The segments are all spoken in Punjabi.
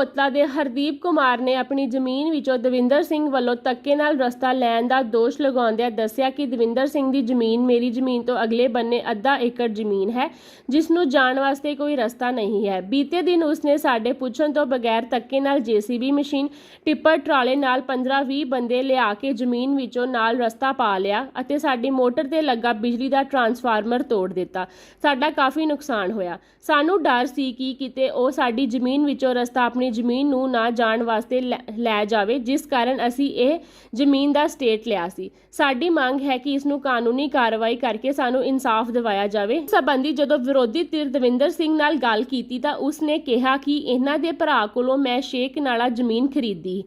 ਕੋਤਲਾ ਦੇ ਹਰਦੀਪ ਕੁਮਾਰ ਨੇ ਆਪਣੀ ਜ਼ਮੀਨ ਵਿੱਚੋਂ ਦਵਿੰਦਰ ਸਿੰਘ ਵੱਲੋਂ ਧੱਕੇ ਨਾਲ ਰਸਤਾ ਲੈਣ ਦਾ ਦੋਸ਼ ਲਗਾਉਂਦਿਆਂ ਦੱਸਿਆ ਕਿ ਦਵਿੰਦਰ ਸਿੰਘ ਦੀ ਜ਼ਮੀਨ ਮੇਰੀ ਜ਼ਮੀਨ ਤੋਂ ਅਗਲੇ ਬੰਨੇ ਅੱਧਾ ਏਕੜ ਜ਼ਮੀਨ ਹੈ, ਜਿਸ ਨੂੰ ਜਾਣ ਵਾਸਤੇ ਕੋਈ ਰਸਤਾ ਨਹੀਂ ਹੈ। ਬੀਤੇ ਦਿਨ ਉਸਨੇ ਸਾਡੇ ਪੁੱਛਣ ਤੋਂ ਬਗੈਰ ਧੱਕੇ ਨਾਲ ਜੀਸੀਬੀ ਮਸ਼ੀਨ, ਟਿੱਪਰ ਟਰਾਲੇ ਨਾਲ 15-20 ਬੰਦੇ ਲਿਆ ਕੇ ਜ਼ਮੀਨ ਵਿੱਚੋਂ ਨਾਲ ਰਸਤਾ ਪਾ ਲਿਆ ਅਤੇ ਸਾਡੀ ਮੋਟਰ ਤੇ ਲੱਗਾ ਬਿਜਲੀ ਦਾ ਟਰਾਂਸਫਾਰਮਰ ਤੋੜ ਦਿੱਤਾ। ਸਾਡਾ ਕਾਫੀ ਨੁਕਸਾਨ ਹੋਇਆ। ਸਾਨੂੰ ਡਰ ਸੀ ਕਿ ਕਿਤੇ ਉਹ ਸਾਡੀ ਜ਼ਮੀਨ ਵਿੱਚੋਂ ਰਸਤਾ ਆਪਣੀ ਜ਼ਮੀਨ ਨੂੰ ਨਾ ਜਾਣ ਵਾਸਤੇ ਲੈ- ਜਾਵੇ, ਜਿਸ ਕਾਰਨ ਅਸੀਂ ਇਹ ਜ਼ਮੀਨ ਦਾ ਸਟੇਟ ਲਿਆ ਸੀ। ਸਾਡੀ ਮੰਗ ਹੈ ਕਿ ਇਸ ਨੂੰ ਕਾਨੂੰਨੀ ਕਾਰਵਾਈ ਕਰਕੇ ਸਾਨੂੰ ਇਨਸਾਫ ਦਿਵਾਇਆ ਜਾਵੇ। ਇਸ ਜਦੋਂ ਵਿਰੋਧੀ ਧਿਰ ਦਵਿੰਦਰ ਸਿੰਘ ਨਾਲ ਗੱਲ ਕੀਤੀ ਤਾਂ ਉਸ ਨੇ ਕਿਹਾ ਕਿ ਇਹਨਾਂ ਦੇ ਭਰਾ ਕੋਲੋਂ ਮੈਂ ਛੇ ਕਨਾਲਾ ਜ਼ਮੀਨ ਖਰੀਦੀ।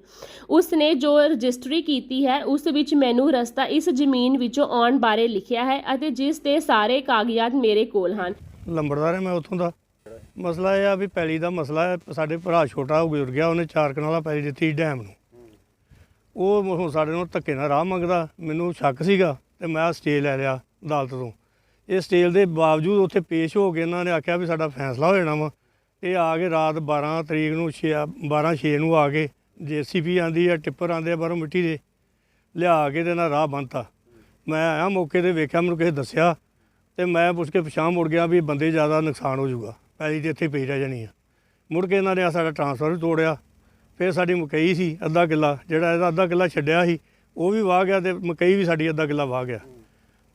ਉਸ ਨੇ ਜੋ ਰਜਿਸਟਰੀ ਕੀਤੀ ਹੈ, ਉਸ ਵਿੱਚ ਮੈਨੂੰ ਰਸਤਾ ਇਸ ਜ਼ਮੀਨ ਵਿੱਚੋਂ ਆਉਣ ਬਾਰੇ ਲਿਖਿਆ ਹੈ ਅਤੇ ਜਿਸ ਦੇ ਸਾਰੇ ਕਾਗਜ਼ਾਤ ਮੇਰੇ ਕੋਲ ਹਨ। ਲੰਬੜਦਾਰ ਹੈ ਮੈਂ ਉੱਥੋਂ ਦਾ। ਮਸਲਾ ਇਹ ਆ ਵੀ ਪੈਲੀ ਦਾ ਮਸਲਾ ਹੈ, ਸਾਡੇ ਭਰਾ ਛੋਟਾ ਉਹ ਗੁਜ਼ਰ ਗਿਆ ਉਹਨੇ ਚਾਰ ਕਨਾਲਾ ਪੈਲੀ ਦਿੱਤੀ ਡੈਮ ਨੂੰ। ਉਹ ਹੁਣ ਸਾਡੇ ਨੂੰ ਧੱਕੇ ਨਾਲ ਰਾਹ ਮੰਗਦਾ, ਮੈਨੂੰ ਸ਼ੱਕ ਸੀਗਾ ਤੇ ਮੈਂ ਸਟੇ ਲੈ ਲਿਆ ਅਦਾਲਤ ਤੋਂ। ਇਹ ਸਟੇਲ ਦੇ ਬਾਵਜੂਦ ਉੱਥੇ ਪੇਸ਼ ਹੋ ਕੇ ਇਹਨਾਂ ਨੇ ਆਖਿਆ ਵੀ ਸਾਡਾ ਫੈਸਲਾ ਹੋ ਜਾਣਾ ਵਾ। ਇਹ ਆ ਕੇ ਰਾਤ 12 ਤਰੀਕ ਨੂੰ 6 12 6 ਨੂੰ ਆ ਕੇ ਜੀਸੀਪੀ ਆਂਦੀ ਆ, ਟਿੱਪਰ ਆਂਦੇ ਆ ਬਾਹਰੋਂ ਮਿੱਟੀ ਦੇ, ਲਿਆ ਕੇ ਤੇ ਨਾਲ ਰਾਹ ਬੰਨਤਾ। ਮੈਂ ਆਇਆ ਮੌਕੇ ਤੇ ਵੇਖਿਆ, ਮੈਨੂੰ ਕਿਸੇ ਦੱਸਿਆ ਤੇ ਮੈਂ ਪੁੱਛ ਕੇ ਪਛਾਣ ਮੁੜ ਗਿਆ ਵੀ ਬੰਦੇ ਜ਼ਿਆਦਾ ਨੁਕਸਾਨ ਹੋ ਜਾਊਗਾ। ਪੈਲੀ ਤੇ ਇੱਥੇ ਪਈ ਰਹਿ ਜਾਣੀ ਆ। ਮੁੜ ਕੇ ਇਹਨਾਂ ਨੇ ਆਹ ਸਾਡਾ ਟਰਾਂਸਫਰ ਵੀ ਤੋੜਿਆ। ਫਿਰ ਸਾਡੀ ਮਕਈ ਸੀ, ਅੱਧਾ ਕਿੱਲਾ, ਜਿਹੜਾ ਇਹਦਾ ਅੱਧਾ ਕਿੱਲਾ ਛੱਡਿਆ ਸੀ, ਉਹ ਵੀ ਵਾਹ ਗਿਆ ਤੇ ਮਕਈ ਵੀ ਸਾਡੀ ਅੱਧਾ ਕਿੱਲਾ ਵਾਹ ਗਿਆ।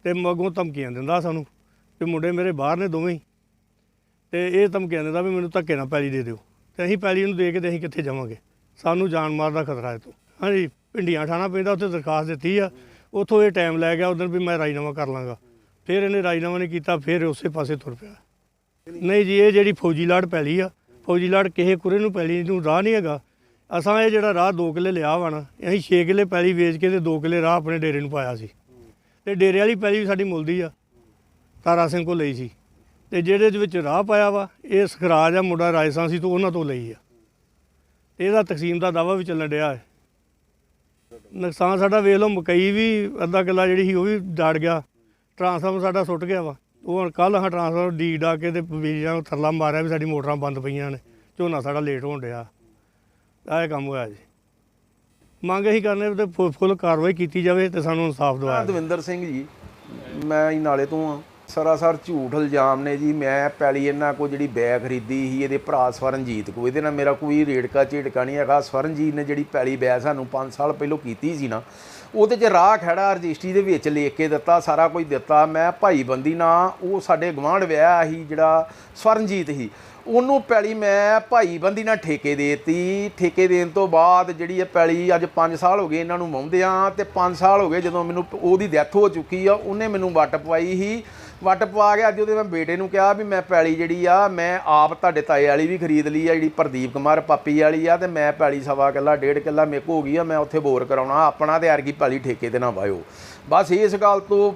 ਤੇ ਮਗੋਂ ਧਮਕੀਆਂ ਦਿੰਦਾ ਸਾਨੂੰ ਤੇ ਮੁੰਡੇ ਮੇਰੇ ਬਾਹਰ ਨੇ ਦੋਵੇਂ ਹੀ। ਤੇ ਇਹ ਧਮਕੀਆਂ ਦਿੰਦਾ ਵੀ ਮੈਨੂੰ ਧੱਕੇ ਨਾਲ ਪੈਲੀ ਦੇ ਦਿਓ। ਤੇ ਅਸੀਂ ਪੈਲੀ ਨੂੰ ਦੇ ਕੇ ਤੇ ਅਸੀਂ ਕਿੱਥੇ ਜਾਵਾਂਗੇ? ਸਾਨੂੰ ਜਾਨ ਮਾਰ ਦਾ ਖਤਰਾ ਹੈ ਤੋਂ ਹਾਂਜੀ ਪਿੰਡੀਆਂ ਠਾਣਾ ਪੈਂਦਾ, ਉੱਥੇ ਦਰਖਾਸਤ ਦਿੱਤੀ ਆ। ਉੱਥੋਂ ਇਹ ਟਾਈਮ ਲੈ ਗਿਆ ਉਦੋਂ ਵੀ ਮੈਂ ਰਾਜੀਨਾਮਾ ਕਰ ਲਾਂਗਾ। ਫਿਰ ਇਹਨੇ ਰਾਜਨਾਮਾ ਨਹੀਂ ਕੀਤਾ, ਫਿਰ ਉਸੇ ਪਾਸੇ ਤੁਰ ਪਿਆ। ਨਹੀਂ ਜੀ, ਇਹ ਜਿਹੜੀ ਫੌਜੀ ਲਾੜ ਪੈਲੀ ਆ, ਫੌਜੀ ਲਾੜ ਕਿਸੇ ਕੁਰੇ ਨੂੰ ਪੈਲੀ ਨੂੰ ਰਾਹ ਨਹੀਂ ਹੈਗਾ। ਅਸਾਂ ਇਹ ਜਿਹੜਾ ਰਾਹ 2 ਕਿੱਲੇ ਲਿਆ ਵਾ ਨਾ, ਅਸੀਂ 6 ਕਿੱਲੇ ਪੈਲੀ ਵੇਚ ਕੇ ਤੇ 2 ਕਿੱਲੇ ਰਾਹ ਆਪਣੇ ਡੇਰੇ ਨੂੰ ਪਾਇਆ ਸੀ। ਤੇ ਡੇਰੇ ਵਾਲੀ ਪੈਲੀ ਵੀ ਸਾਡੀ ਮੁੱਲਦੀ ਆ, ਤਾਰਾ ਸਿੰਘ ਕੋਲ ਲਈ ਸੀ। ਤੇ ਜਿਹੜੇ ਦੇ ਵਿੱਚ ਰਾਹ ਪਾਇਆ ਵਾ, ਇਹ ਸਖਰਾਜ ਆ, ਮੁੰਡਾ ਰਾਜਸਾਂ ਸੀ, ਤੋਂ ਉਹਨਾਂ ਤੋਂ ਲਈ ਆ। ਤੇ ਇਹਦਾ ਤਕਸੀਮ ਦਾ ਦਾਵਾ ਵੀ ਚੱਲਣ ਡਿਆ ਹੈ। ਨੁਕਸਾਨ ਸਾਡਾ ਵੇਖ ਲਓ, ਮਕਈ ਵੀ ਅੱਧਾ ਕਿੱਲਾ ਜਿਹੜੀ ਸੀ, ਉਹ ਵੀ ਡਾੜ ਗਿਆ। ਟਰਾਂਸਫਾਰਮ ਸਾਡਾ ਸੁੱਟ ਗਿਆ ਵਾ। ਉਹ ਹੁਣ ਕੱਲ ਹਾਂ ਟਰਾਂਸਫਾਰਮਰ ਡੀ ਡਾ ਕੇ ਤੇ ਬੀਜਾਂ ਨੂੰ ਥੱਲਾ ਮਾਰਿਆ ਵੀ ਸਾਡੀ ਮੋਟਰਾਂ ਬੰਦ ਪਈਆਂ ਨੇ, ਝੋਨਾ ਸਾਡਾ ਲੇਟ ਹੋਣ ਡਿਆ। ਆਹ ਇਹ ਕੰਮ ਹੋਇਆ ਜੀ। ਮੰਗ ਇਹੀ ਕਰਨੇ ਤੇ ਫੁ- ਫੁੱਲ ਕਾਰਵਾਈ ਕੀਤੀ ਜਾਵੇ ਤੇ ਸਾਨੂੰ ਇਨਸਾਫ ਮੈਂ ਦਿਵਾਇਆ ਦਵਿੰਦਰ ਸਿੰਘ ਜੀ, ਮੈਂ ਨਾਲੇ ਤੋਂ ਆ ਸਰਾਸਰ ਝੂਠ ਇਲਜ਼ਾਮ ਨੇ ਜੀ। ਮੈਂ ਪੈਲੀ ਇਹਨਾਂ ਕੋ ਜਿਹੜੀ ਬੈ ਖਰੀਦੀ ਸੀ, ਇਹਦੇ ਭਰਾ ਸਵਰਨਜੀਤ ਕੋ ਇਹਦੇ ਨਾਲ ਮੇਰਾ ਕੋਈ ਰੇੜਕਾ ਝੇੜਕਾ ਨਹੀਂ ਹੈਗਾ। ਸਵਰਨਜੀਤ ਨੇ ਜਿਹੜੀ ਪੈਲੀ ਬੈ ਸਾਨੂੰ 5 ਸਾਲ ਪਹਿਲੋਂ ਕੀਤੀ ਸੀ ਨਾ, ਉਹਦੇ 'ਚ ਰਾਹ ਖੜਾ ਰਜਿਸਟਰੀ ਦੇ ਵਿੱਚ ਲਿਖ ਕੇ ਦਿੱਤਾ, ਸਾਰਾ ਕੁਝ ਦਿੱਤਾ। ਮੈਂ ਭਾਈ ਬੰਦੀ ਨਾ, ਉਹ ਸਾਡੇ ਗਵਾਂਢ ਵਿਆਹ ਸੀ, ਜਿਹੜਾ ਸਵਰਨਜੀਤ ਸੀ। ਉਹਨੂੰ ਪੈਲੀ ਮੈਂ ਭਾਈ ਬੰਦੀ ਨਾਲ ਠੇਕੇ ਦੇਤੀ। ਠੇਕੇ ਦੇਣ ਤੋਂ ਬਾਅਦ ਜਿਹੜੀ ਇਹ ਪੈਲੀ ਅੱਜ 5 ਸਾਲ ਹੋ ਗਏ ਇਹਨਾਂ ਨੂੰ ਵਾਹੁੰਦਿਆਂ ਤੇ 5 ਸਾਲ ਹੋ ਗਏ ਜਦੋਂ ਮੈਨੂੰ ਉਹਦੀ ਡੈਥ ਹੋ ਚੁੱਕੀ ਆ, ਉਹਨੇ ਮੈਨੂੰ ਵੱਟ ਪਵਾਈ ਸੀ। ਵੱਟ ਪਵਾ ਕੇ ਅੱਜ ਉਹਦੇ ਮੈਂ ਬੇਟੇ ਨੂੰ ਕਿਹਾ ਵੀ ਮੈਂ ਪੈਲੀ ਜਿਹੜੀ ਆ, ਮੈਂ ਆਪ ਤੁਹਾਡੇ ਤਾਏ ਵਾਲੀ ਵੀ ਖਰੀਦ ਲਈ ਆ, ਜਿਹੜੀ ਪ੍ਰਦੀਪ ਕੁਮਾਰ ਪਾਪੀ ਵਾਲੀ ਆ, ਤੇ ਮੈਂ ਪੈਲੀ ਸਵਾ ਕਿੱਲਾ, ਡੇਢ ਕਿੱਲਾ ਮੇਰੇ ਕੋ ਹੋ ਗਈ ਆ, ਮੈਂ ਉੱਥੇ ਬੋਰ ਕਰਾਉਣਾ, ਆਪਣਾ ਤੇ ਅਰਗੀ ਪੈਲੀ ਠੇਕੇ ਤੇ ਨਾ ਵਾਇਓ। ਬਸ ਇਸ ਗੱਲ ਤੋਂ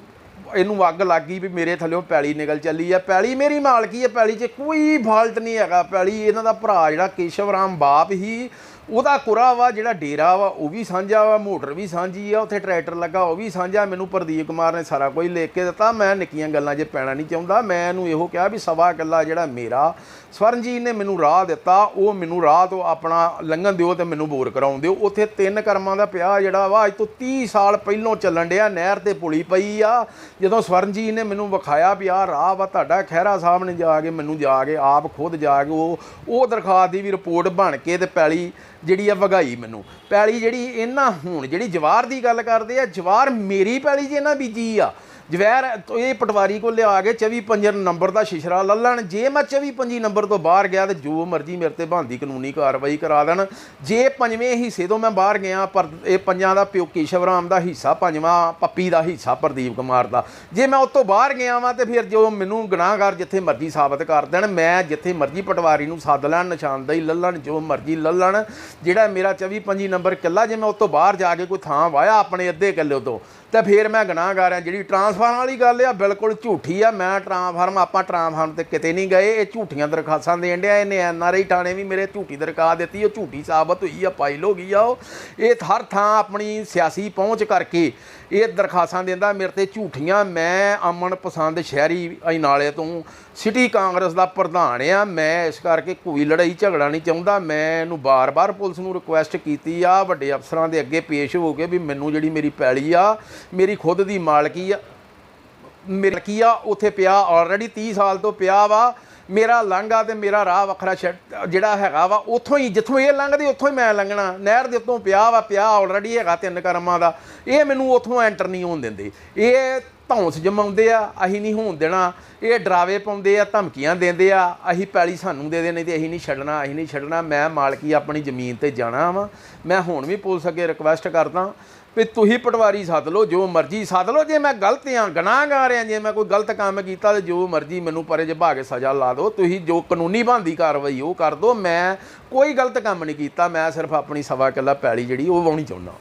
ਇਹਨੂੰ ਅੱਗ ਲੱਗ ਗਈ ਵੀ ਮੇਰੇ ਥੱਲੇੋਂ ਪੈਲੀ ਨਿਕਲ ਚੱਲੀ ਆ। ਪੈਲੀ ਮੇਰੀ ਮਾਲਕੀ ਆ, ਪੈਲੀ 'ਚ ਕੋਈ ਫਾਲਟ ਨਹੀਂ ਹੈਗਾ। ਪੈਲੀ ਇਹਨਾਂ ਦਾ ਭਰਾ ਜਿਹੜਾ ਕੇਸ਼ਵ ਰਾਮ ਬਾਪ ਹੀ ਉਹਦਾ ਕੁਰਾ ਵਾ, ਜਿਹੜਾ ਡੇਰਾ ਵਾ, ਉਹ ਵੀ ਸਾਂਝਾ ਵਾ, ਮੋਟਰ ਵੀ ਸਾਂਝੀ ਆ, ਉੱਥੇ ਟਰੈਕਟਰ ਲੱਗਾ, ਉਹ ਵੀ ਸਾਂਝਾ। ਮੈਨੂੰ ਪ੍ਰਦੀਪ ਕੁਮਾਰ ਨੇ ਸਾਰਾ ਕੁਝ ਲਿਖ ਕੇ ਦਿੱਤਾ। ਮੈਂ ਨਿੱਕੀਆਂ ਗੱਲਾਂ 'ਚ ਪੈਣਾ ਨਹੀਂ ਚਾਹੁੰਦਾ। ਮੈਂ ਇਹਨੂੰ ਇਹੋ ਕਿਹਾ ਵੀ ਸਵਾ ਕਿੱਲਾ ਜਿਹੜਾ ਮੇਰਾ, ਸਵਰਨਜੀਤ ਨੇ ਮੈਨੂੰ ਰਾਹ ਦਿੱਤਾ। ਉਹ ਮੈਨੂੰ ਰਾਹ ਤੋਂ ਆਪਣਾ ਲੰਘਣ ਦਿਓ ਤੇ ਮੈਨੂੰ ਬੋਰ ਕਰਾਉਣ ਦਿਓ। ਉੱਥੇ ਤਿੰਨ ਕਰਮਾਂ ਦਾ ਪਿਆ ਜਿਹੜਾ ਵਾ, ਅੱਜ ਤੋਂ 30 ਸਾਲ ਪਹਿਲੋਂ ਚੱਲਣ ਡਿਆ। ਨਹਿਰ ਤੇ ਪੁਲੀ ਪਈ ਆ। ਜਦੋਂ ਸਵਰਨਜੀਤ ਨੇ ਮੈਨੂੰ ਵਿਖਾਇਆ ਵੀ ਆਹ ਰਾਹ ਵਾ, ਤੁਹਾਡਾ ਖਹਿਰਾ ਸਾਹਿਬ ਨੇ ਜਾ ਕੇ ਮੈਨੂੰ ਜਾ ਕੇ, ਆਪ ਖੁਦ ਜਾ ਕੇ ਉਹ ਉਹ ਦਰਖਾਸਤ ਦੀ ਵੀ ਰਿਪੋਰਟ ਬਣ ਕੇ ਤੇ ਪੈਲੀ ਜਿਹੜੀ ਆ ਵਗਾਈ ਮੈਨੂੰ। ਪੈਲੀ ਜਿਹੜੀ ਇਹਨਾਂ ਹੁਣ ਜਿਹੜੀ ਜਵਾਰ ਦੀ ਗੱਲ ਕਰਦੇ ਆ ਜਵਾਰ ਮੇਰੀ ਪੈਲੀ ਜੇ ਇਹਨਾਂ ਬੀਜੀ ਆ। ਜਵੈਰ, ਇਹ ਪਟਵਾਰੀ ਕੋਲ ਲਿਆ ਕੇ 24 ਪੰਜਰ ਨੰਬਰ ਦਾ ਸ਼ਿਸ਼ਰਾ ਲੱਲਣ ਜੇ ਮੈਂ 24 ਪੰਜੀ ਨੰਬਰ ਤੋਂ ਬਾਹਰ ਗਿਆ ਤੇ ਜੋ ਮਰਜ਼ੀ ਮੇਰੇ ਤੇ ਬੰਦੀ ਕਾਨੂੰਨੀ ਕਾਰਵਾਈ ਕਰਾ ਦੇਣ। ਜੇ ਪੰਜਵੇਂ ਹਿੱਸੇ ਤੋਂ ਮੈਂ ਬਾਹਰ ਗਿਆ ਪਰ ਇਹ ਪੰਜਾਂ ਦਾ ਪਿਓ ਕੇਸ਼ਵਰਾਮ ਦਾ ਹਿੱਸਾ, ਪੰਜਵਾਂ ਪੱਪੀ ਦਾ ਹਿੱਸਾ ਪ੍ਰਦੀਪ ਕੁਮਾਰ ਦਾ। ਜੇ ਮੈਂ ਉਸ ਤੋਂ ਬਾਹਰ ਗਿਆ ਵਾਂ ਤੇ ਫਿਰ ਜੋ ਮੈਨੂੰ ਗੁਨਾਹਗਾਰ ਜਿੱਥੇ ਮਰਜ਼ੀ ਸਾਬਤ ਕਰ ਦੇਣ, ਮੈਂ ਜਿੱਥੇ ਮਰਜ਼ੀ ਪਟਵਾਰੀ ਨੂੰ ਸੱਦ ਲੈਣ, ਨਿਸ਼ਾਨਦੇਹੀ ਲੱਲਣ ਜੋ ਮਰਜ਼ੀ ਲੱਲਣ ਜਿਹੜਾ ਮੇਰਾ 24 ਪੰਜੀ ਨੰਬਰ ਕਿੱਲਾ, ਜੇ ਮੈਂ ਉਸ ਤੋਂ ਬਾਹਰ ਜਾ ਕੇ ਕੋਈ ਥਾਂ ਵਾਇਆ ਆਪਣੇ ਅੱਧੇ ਕਿੱਲੇ ਤੋਂ ਤੇ ਫਿਰ ਮੈਂ ਗੁਨਾਹਗਾਰ ਆ ਜਿਹੜੀ ਟਰਾਂਸਫਾਰਮ ਵਾਲੀ ਗੱਲ ਆ, ਬਿਲਕੁਲ ਝੂਠੀ ਆ। ਮੈਂ ਟਰਾਂਸਫਾਰਮ ਆਪਾਂ ਟਰਾਂਸਫਾਰਮ ਤੇ ਕਿਤੇ ਨਹੀਂ ਗਏ। ਇਹ ਝੂਠੀਆਂ ਦਰਖਾਸਤਾਂ ਦੇਣ ਡਿਆ। ਇਹਨੇ ਐਨਆਰਆਈ ਥਾਣੇ ਵੀ ਮੇਰੇ ਝੂਠੀ ਦਰਖਾਸਤ ਦਿੱਤੀ। ਉਹ ਝੂਠੀ ਸਾਬਤ ਹੋਈ ਆ, ਫਾਈਲ ਹੋ ਗਈ ਆ ਉਹ। ਇਹ ਹਰ ਥਾਂ ਆਪਣੀ ਸਿਆਸੀ ਪਹੁੰਚ ਕਰਕੇ ਇਹ ਦਰਖਾਸਤਾਂ ਦਿੰਦਾ। ਮੇਰੇ ਤੇ ਝੂਠੀਆਂ। ਮੈਂ ਅਮਨ ਪਸੰਦ ਸ਼ਹਿਰੀ ਅਈ ਤੋਂ ਸਿਟੀ ਕਾਂਗਰਸ ਦਾ ਪ੍ਰਧਾਨ ਆ। ਮੈਂ ਇਸ ਕਰਕੇ ਕੋਈ ਲੜਾਈ ਝਗੜਾ ਨਹੀਂ ਚਾਹੁੰਦਾ। ਮੈਂ ਇਹਨੂੰ ਬਾਰ-ਬਾਰ ਪੁਲਿਸ ਨੂੰ ਰਿਕੁਐਸਟ ਕੀਤੀ ਆ। ਵੱਡੇ ਅਫਸਰਾਂ ਦੇ ਅੱਗੇ ਪੇਸ਼ ਹੋ ਕੇ ਵੀ ਮੈਨੂੰ ਜਿਹੜੀ ਮੇਰੀ ਪੈਲੀ ਆ ਮੇਰੀ ਖੁਦ ਦੀ ਮਾਲਕੀ ਆ। ਮੇਰਾ ਕੀ ਆ? ਉੱਥੇ ਪਿਆ ਆਲਰੇਡੀ 30 ਸਾਲ ਤੋਂ ਪਿਆ ਵਾ। ਮੇਰਾ ਲੰਘਾ ਤੇ ਮੇਰਾ ਰਾਹ ਵੱਖਰਾ ਛੱਡ- ਜਿਹੜਾ ਹੈਗਾ ਵਾ, ਉੱਥੋਂ ਹੀ, ਜਿੱਥੋਂ ਇਹ ਲੰਘਦੀ, ਉੱਥੋਂ ਹੀ ਮੈਂ ਲੰਘਣਾ। ਨਹਿਰ ਦੇ ਉੱਤੋਂ ਪਿਆ ਵਾ, ਪਿਆ ਆਲਰੇਡੀ ਹੈਗਾ ਤਿੰਨ ਕਰਮਾਂ ਦਾ। ਇਹ ਮੈਨੂੰ ਉੱਥੋਂ ਐਂਟਰ ਨਹੀਂ ਹੋਣ ਦਿੰਦੇ। ਇਹ ਧੌਂਸ ਜਮਾਉਂਦੇ ਆ, ਅਸੀਂ ਨਹੀਂ ਹੋਣ ਦੇਣਾ। ਇਹ ਡਰਾਵੇ ਪਾਉਂਦੇ ਆ, ਧਮਕੀਆਂ ਦਿੰਦੇ ਆ, ਅਸੀਂ ਪੈਲੀ ਸਾਨੂੰ ਦੇ ਦੇ ਨਹੀਂ ਤੇ ਅਸੀਂ ਨਹੀਂ ਛੱਡਣਾ, ਅਸੀਂ ਨਹੀਂ ਛੱਡਣਾ। ਮੈਂ ਮਾਲਕੀ ਆਪਣੀ ਜ਼ਮੀਨ ਤੇ ਜਾਣਾ ਵਾ। ਮੈਂ ਹੁਣ ਵੀ ਪੁਲਿਸ ਅੱਗੇ ਰਿਕੁਐਸਟ ਕਰਦਾ ਵੀ ਤੁਸੀਂ ਪਟਵਾਰੀ ਸੱਦ ਲਓ, ਜੋ ਮਰਜ਼ੀ ਸੱਦ ਲਓ। ਜੇ ਮੈਂ ਗਲਤ ਆ, ਗੁਨਾਹਗਾਰ ਆ, ਜੇ ਮੈਂ ਕੋਈ ਗਲਤ ਕੰਮ ਕੀਤਾ ਤੇ ਜੋ ਮਰਜ਼ੀ ਮੈਨੂੰ ਪਰੇ ਜਭਾ ਕੇ ਸਜ਼ਾ ਲਾ ਦਿਓ। ਤੁਸੀਂ ਜੋ ਕਾਨੂੰਨੀ ਬਣਦੀ ਕਾਰਵਾਈ ਉਹ ਕਰ ਦਿਓ। ਮੈਂ ਕੋਈ ਗਲਤ ਕੰਮ ਨਹੀਂ ਕੀਤਾ, ਮੈਂ ਸਿਰਫ ਆਪਣੀ ਸਵਾ ਕਿੱਲਾ ਪੈਲੀ ਜਿਹੜੀ ਉਹ ਵਾਉਣੀ ਚਾਹੁੰਦਾ।